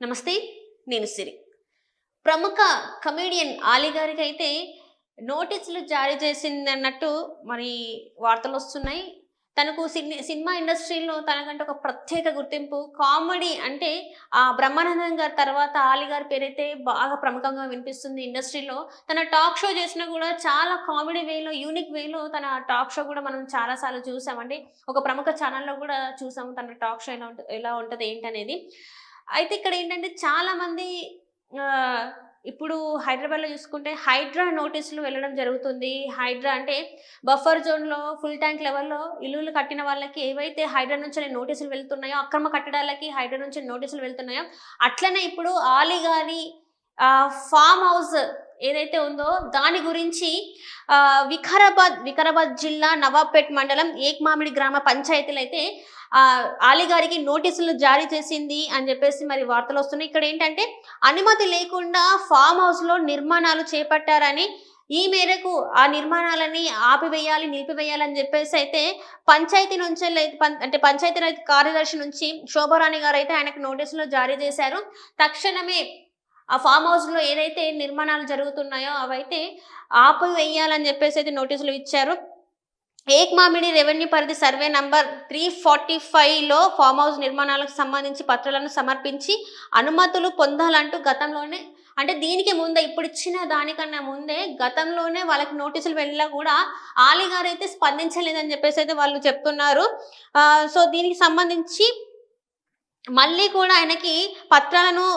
నమస్తే నేను సిరి. ప్రముఖ కమేడియన్ ఆలీ గారికి అయితే నోటీసులు జారీ చేసింది అన్నట్టు మరి వార్తలు వస్తున్నాయి. తనకు సిని సినిమా ఇండస్ట్రీలో తనకంటే ఒక ప్రత్యేక గుర్తింపు కామెడీ అంటే ఆ బ్రహ్మానందం గారి తర్వాత ఆలి గారి పేరైతే బాగా ప్రముఖంగా వినిపిస్తుంది ఇండస్ట్రీలో. తన టాక్ షో చేసినా కూడా చాలా కామెడీ వేలో యూనిక్ వేలో తన టాక్ షో కూడా మనం చాలాసార్లు చూసామండి. ఒక ప్రముఖ ఛానల్లో కూడా చూసాము తన టాక్ షో ఎలా ఉంటుంది ఎలా ఉంటుంది ఏంటనేది. అయితే ఇక్కడ ఏంటంటే చాలా మంది ఇప్పుడు హైదరాబాద్లో చూసుకుంటే హైడ్రా నోటీసులు వెళ్ళడం జరుగుతుంది. హైడ్రా అంటే బఫర్ జోన్లో ఫుల్ ట్యాంక్ లెవెల్లో ఇల్లులు కట్టిన వాళ్ళకి ఏవైతే హైడ్రా నుంచి నోటీసులు వెళ్తున్నాయో అక్రమ కట్టడాలకి హైడ్రా నుంచి నోటీసులు వెళ్తున్నాయో అట్లనే ఇప్పుడు ఆలీ గారి ఫామ్ హౌస్ ఏదైతే ఉందో దాని గురించి వికారాబాద్ వికారాబాద్ జిల్లా నవాబ్పేట్ మండలం ఏక్మామిడి గ్రామ పంచాయతీలు అయితే ఆ, నోటీసులు జారీ చేసింది అని చెప్పేసి మరి వార్తలు వస్తున్నాయి. ఇక్కడ ఏంటంటే అనుమతి లేకుండా ఫామ్ హౌస్లో నిర్మాణాలు చేపట్టారని ఈ మేరకు ఆ నిర్మాణాలని ఆపివేయాలి నిలిపివేయాలి అని చెప్పేసి అయితే పంచాయతీ నుంచి అంటే పంచాయతీ కార్యదర్శి నుంచి శోభారాణి గారు అయితే ఆయనకు నోటీసులు జారీ చేశారు. తక్షణమే ఆ ఫామ్ హౌస్లో ఏదైతే నిర్మాణాలు జరుగుతున్నాయో అవైతే ఆపివేయాలని చెప్పేసి అయితే నోటీసులు ఇచ్చారు. ఏక్ మామిడి రెవెన్యూ పరిధి సర్వే నంబర్ త్రీ ఫార్టీ ఫైవ్లో ఫామ్ హౌస్ నిర్మాణాలకు సంబంధించి పత్రాలను సమర్పించి అనుమతులు పొందాలంటూ గతంలోనే అంటే దీనికి ముందే ఇప్పుడు ఇచ్చిన దానికన్నా ముందే గతంలోనే వాళ్ళకి నోటీసులు వెళ్ళినా కూడా ఆలీ గారు అయితే స్పందించలేదని చెప్పేసి అయితే వాళ్ళు చెప్తున్నారు. సో దీనికి సంబంధించి మళ్ళీ కూడా ఆయనకి పత్రాలను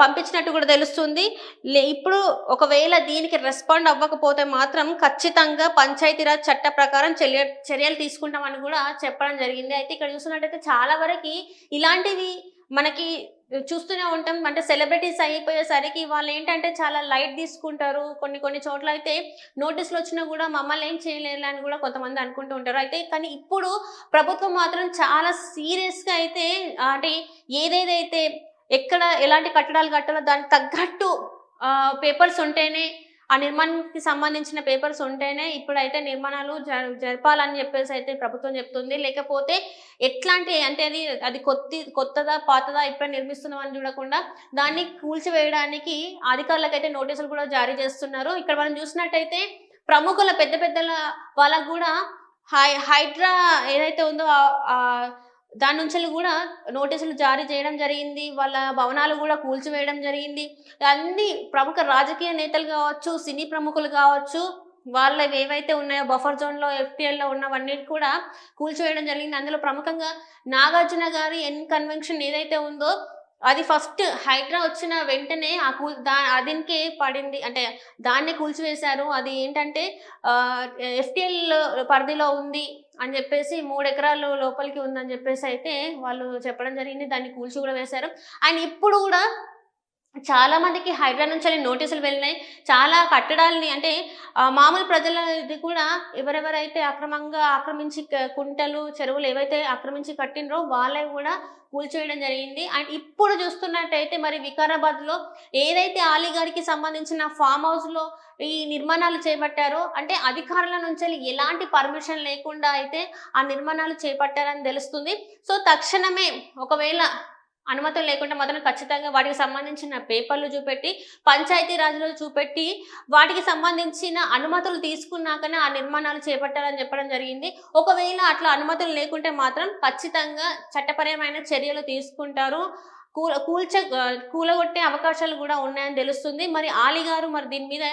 పంపించినట్టు కూడా తెలుస్తుంది. లే ఇప్పుడు ఒకవేళ దీనికి రెస్పాండ్ అవ్వకపోతే మాత్రం ఖచ్చితంగా పంచాయతీరాజ్ చట్ట ప్రకారం చర్య చర్యలు తీసుకుంటామని కూడా చెప్పడం జరిగింది. అయితే ఇక్కడ చూస్తున్నట్టయితే చాలా వరకు ఇలాంటివి మనకి చూస్తూనే ఉంటాం. అంటే సెలబ్రిటీస్ అయిపోయేసరికి వాళ్ళు ఏంటంటే చాలా లైట్ తీసుకుంటారు. కొన్ని కొన్ని చోట్ల అయితే నోటీసులు వచ్చినా కూడా మమ్మల్ని ఏం చేయలేదు అని కూడా కొంతమంది అనుకుంటూ ఉంటారు. అయితే కానీ ఇప్పుడు ప్రభుత్వం మాత్రం చాలా సీరియస్గా అయితే అంటే ఏదేదైతే ఎక్కడ ఎలాంటి కట్టడాలు కట్టాలో దానికి తగ్గట్టు పేపర్స్ ఉంటేనే ఆ నిర్మాణానికి సంబంధించిన పేపర్స్ ఉంటేనే ఇప్పుడైతే నిర్మాణాలు జ- జరపాలని చెప్పేసి అయితే ప్రభుత్వం చెప్తుంది. లేకపోతే ఎట్లాంటి అంటే అది అది కొత్త కొత్తదా పాతదా ఇప్పుడే నిర్మిస్తున్నామని చూడకుండా దాన్ని కూల్చివేయడానికి అధికారులకైతే నోటీసులు కూడా జారీ చేస్తున్నారు. ఇక్కడ మనం చూసినట్టయితే ప్రముఖుల పెద్ద పెద్దల వాళ్ళకు కూడా హై హైడ్రా ఏదైతే ఉందో దాని నుంచి కూడా నోటీసులు జారీ చేయడం జరిగింది వాళ్ళ భవనాలు కూడా కూల్చివేయడం జరిగింది. అన్ని ప్రముఖ రాజకీయ నేతలు కావచ్చు సినీ ప్రముఖులు కావచ్చు వాళ్ళవి ఏవైతే ఉన్నాయో బఫర్ జోన్లో ఎఫ్టీఎల్లో ఉన్నవన్నీ కూడా కూల్చివేయడం జరిగింది. అందులో ప్రముఖంగా నాగార్జున గారి ఎన్ కన్వెన్షన్ ఏదైతే ఉందో అది ఫస్ట్ హైడ్రా వచ్చిన వెంటనే ఆ కూల్ దా దీనికి పడింది. అంటే దాన్ని కూల్చివేశారు. అది ఏంటంటే ఎఫ్టిఎల్ పరిధిలో ఉంది. అని చెప్పేసి మూడు ఎకరాలు లోపలికి ఉందని చెప్పేసి అయితే వాళ్ళు చెప్పడం జరిగింది. దాన్ని కూల్చి కూడా వేశారు. అండ్ ఇప్పుడు కూడా చాలా మందికి హైదరాబాద్ నుంచి నోటీసులు వెళ్ళినాయి. చాలా కట్టడాలని అంటే మామూలు ప్రజలది కూడా ఎవరెవరైతే అక్రమంగా ఆక్రమించి కుంటలు చెరువులు ఏవైతే ఆక్రమించి కట్టినరో వాళ్ళే కూడా కూల్చేయడం జరిగింది. అండ్ ఇప్పుడు చూస్తున్నట్టయితే మరి వికారాబాద్లో ఏదైతే ఆలీగారికి సంబంధించిన ఫామ్ హౌస్లో ఈ నిర్మాణాలు చేపట్టారో అంటే అధికారుల నుంచి ఎలాంటి పర్మిషన్ లేకుండా అయితే ఆ నిర్మాణాలు చేపట్టారని తెలుస్తుంది. సో తక్షణమే ఒకవేళ అనుమతులు లేకుండా మాత్రం ఖచ్చితంగా వాటికి సంబంధించిన పేపర్లు చూపెట్టి పంచాయతీ రాజులు చూపెట్టి వాటికి సంబంధించిన అనుమతులు తీసుకున్నాకనే ఆ నిర్మాణాలు చేపట్టాలని చెప్పడం జరిగింది. ఒకవేళ అట్లా అనుమతులు లేకుంటే మాత్రం ఖచ్చితంగా చట్టపరమైన చర్యలు తీసుకుంటారు. కూల కూల్చ కూలగొట్టే అవకాశాలు కూడా ఉన్నాయని తెలుస్తుంది. మరి ఆలీ గారు మరి దీని మీద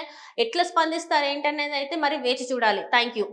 ఎట్లా స్పందిస్తారు ఏంటనేది అయితే మరి వేచి చూడాలి. Thank you